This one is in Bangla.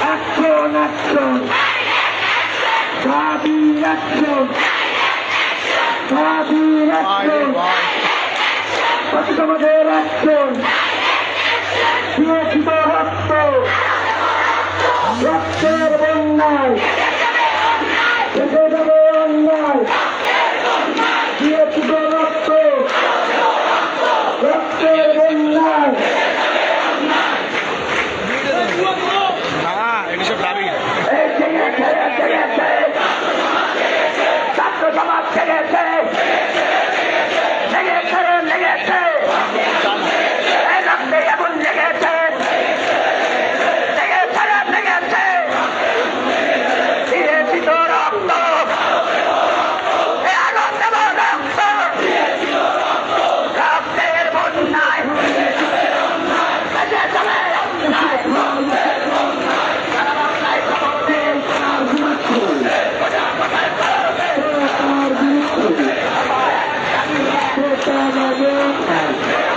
অ্যাকশন অ্যাকশন স্বাধীন অ্যাকশন স্বাধীন অ্যাকশন সমাজের অ্যাকশন সুরক্ষিত রক্ত রক্তের বন্যায় Thank you.